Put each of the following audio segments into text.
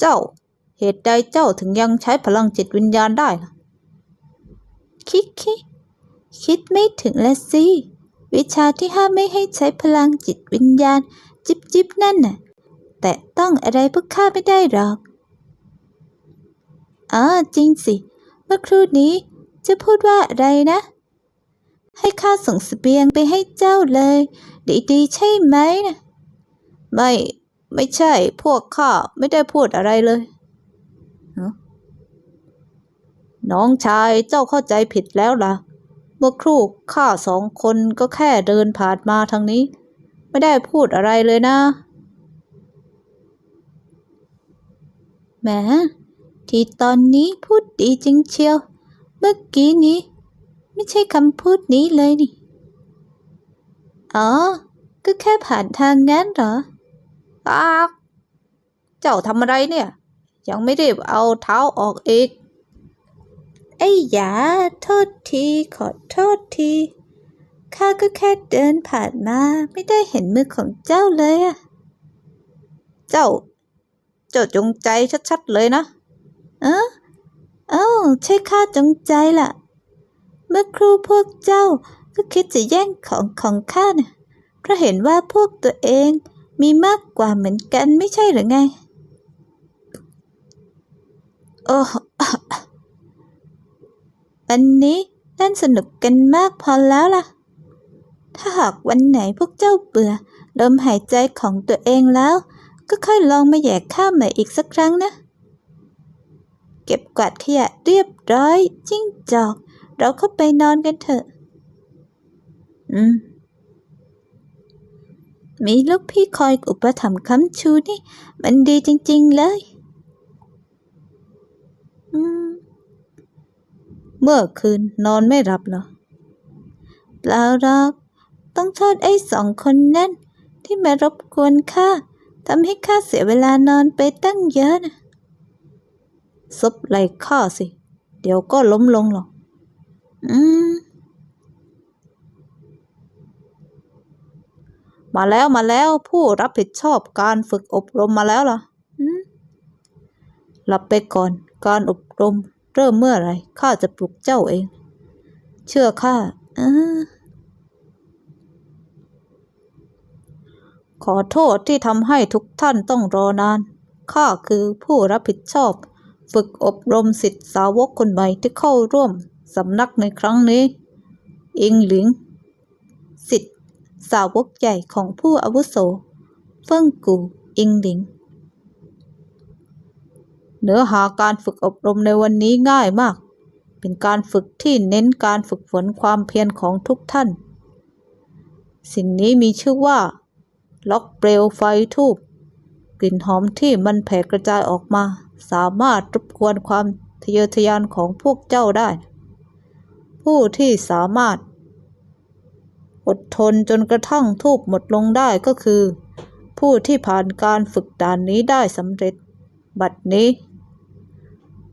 เจ้า เหตุใดเจ้าถึงยังใช้พลังจิตวิญญาณได้ล่ะ คิดคิดคิดไม่ถึงละสิ วิชาที่ห้ามไม่ให้ใช้พลังจิตวิญญาณ จิบจิบนั่นน่ะ แต่ต้องอะไรพวกข้าไม่ได้หรอกอ๋อจริงสิ เมื่อครู่นี้จะพูดว่าอะไรนะ ให้ข้าส่งสเสบียงไปให้เจ้าเลย ดีๆใช่ไหมนะไม่ ไม่ใช่พวกข้าไม่ได้พูดอะไรเลย น้องชายเจ้าเข้าใจผิดแล้วล่ะ เมื่อครู่ข้าสองคนก็แค่เดินผ่านมาทางนี้ ไม่ได้พูดอะไรเลยนะ แหม ที่ตอนนี้พูดดีจริงเชียว เมื่อกี้นี้ ไม่ใช่คำพูดนี้เลยนี่ อ๋อ ก็แค่ผ่านทางนั้นเหรอ ตาก เจ้าทำอะไรเนี่ย ยังไม่รีบเอาเท้าออกอีก ไอ้หยาโทษทีขอโทษทีข้าก็แค่เดินผ่านมาไม่ได้เห็นมือของเจ้าเลยอะเจ้า เจ้าจงใจชัดๆเลยนะ เอ้าเอ้าใช่ข้าจงใจล่ะ เมื่อครูพวกเจ้าก็คิดจะแย่งของของข้าเนี่ยเพราะเห็นว่าพวกตัวเอง มีมากกว่าเหมือนกันไม่ใช่หรือไง โอ้วันนี้เล่นสนุกกันมากพอแล้วล่ะ ถ้าหากวันไหนพวกเจ้าเบื่อลมหายใจของตัวเองแล้ว ก็ค่อยลองมาแย่ข้าใหม่อีกสักครั้งนะ เก็บกวาดขยะเรียบร้อย จิ้งจอก เราเข้าไปนอนกันเถอะ อืม มีลูกพี่คอยอุปถัมภ์ค้ำชูนี่ มันดีจริง ๆ เลย เมื่อคืนนอนไม่หลับเหรอเปล่าหรอกต้องโทษไอ้สองคนนั่น ที่มารบกวนข้าทำให้ข้าเสียเวลานอนไปตั้งเยอะนะซบไหล่ข้าสิ เดี๋ยวก็ล้มลงหรอก อืม มาแล้วมาแล้วผู้รับผิดชอบการฝึกอบรมมาแล้วล่ะอืมหลับไปก่อนการอบรม เริ่มเมื่อไรข้าจะปลุกเจ้าเอง เชื่อข้าอขอโทษที่ทำให้ทุกท่านต้องรอนาน ข้าคือผู้รับผิดชอบ ฝึกอบรมสิทธิสาวกคนใหม่ที่เข้าร่วมสำนักในครั้งนี้ อิงหลิง สิทธิ สาวกใหญ่ของผู้อาวุโส เฟิ่งกูอิงหลิง เนื้อหาการฝึกอบรมในวันนี้ง่ายมาก เป็นการฝึกที่เน้นการฝึกฝนความเพียรของทุกท่าน สิ่งนี้มีชื่อว่า ล็อกเปลวไฟทูบกลิ่นหอมที่มันแผ่กระจายออกมา สามารถรบกวนความทะเยอทะยานของพวกเจ้าได้ ผู้ที่สามารถ อดทนจนกระทั่งทูบหมดลงได้ก็คือ ผู้ที่ผ่านการฝึกด่านนี้ได้สำเร็จ บัดนี้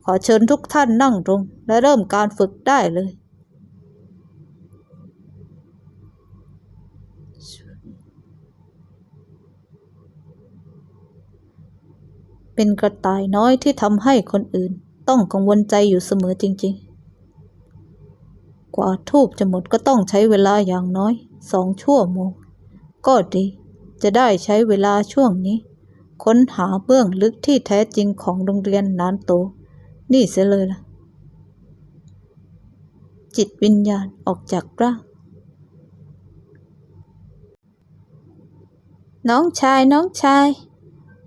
ขอเชิญทุกท่านนั่งลงและเริ่มการฝึกได้เลยเป็นกระต่ายน้อยที่ทำให้คนอื่นต้องกังวลใจอยู่เสมอจริง ๆ กว่าทูบจะหมดก็ต้องใช้เวลาอย่างน้อยสองชั่วโมง ก็ดี จะได้ใช้เวลาช่วงนี้ ค้นหาเบื้องลึกที่แท้จริงของโรงเรียนนานโต นี่เสียเลยล่ะ จิตวิญญาณออกจากร่างน้องชายน้องชาย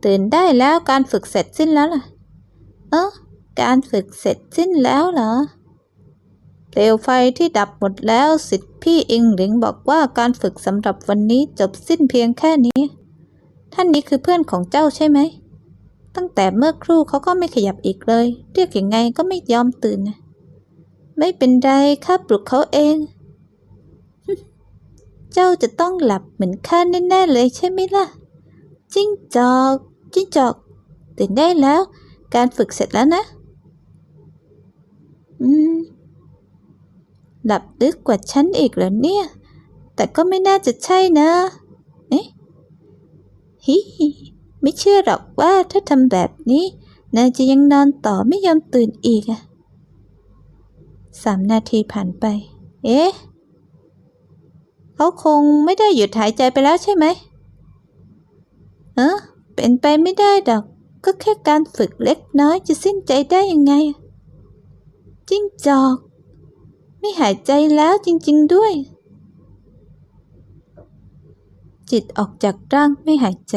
ตื่นได้แล้วการฝึกเสร็จสิ้นแล้วล่ะ เออการฝึกเสร็จสิ้นแล้วเหรอ เปลวไฟที่ดับหมดแล้วสิทธิพี่อิงหลิงบอกว่าการฝึกสำหรับวันนี้จบสิ้นเพียงแค่นี้ ท่านนี้คือเพื่อนของเจ้าใช่ไหม ตั้งแต่เมื่อครู่เขาก็ไม่ขยับอีกเลย เรียกยังไงก็ไม่ยอมตื่นนะไม่เป็นไรข้าปลุกเขาเอง เจ้าจะต้องหลับเหมือนข้าแน่ๆเลยใช่ไหมล่ะ จิ้งจอกจิ้งจอกตื่นได้แล้ว การฝึกเสร็จแล้วนะ อืม หลับลึกกว่าฉันอีกเหรอเนี่ย แต่ก็ไม่น่าจะใช่นะ เอ๊ะฮิไม่เชื่อหรอกว่าถ้าทำแบบนี้นายจะยังนอนต่อไม่ยอมตื่นอีกอะสามนาทีผ่านไป เอ๊ะ เขาคงไม่ได้หยุดหายใจไปแล้วใช่ไหมเออเป็นไปไม่ได้ดอก ก็แค่การฝึกเล็กน้อยจะสิ้นใจได้ยังไง จิ้งจอก ไม่หายใจแล้วจริง ๆด้วย จิตออกจากร่างไม่หายใจ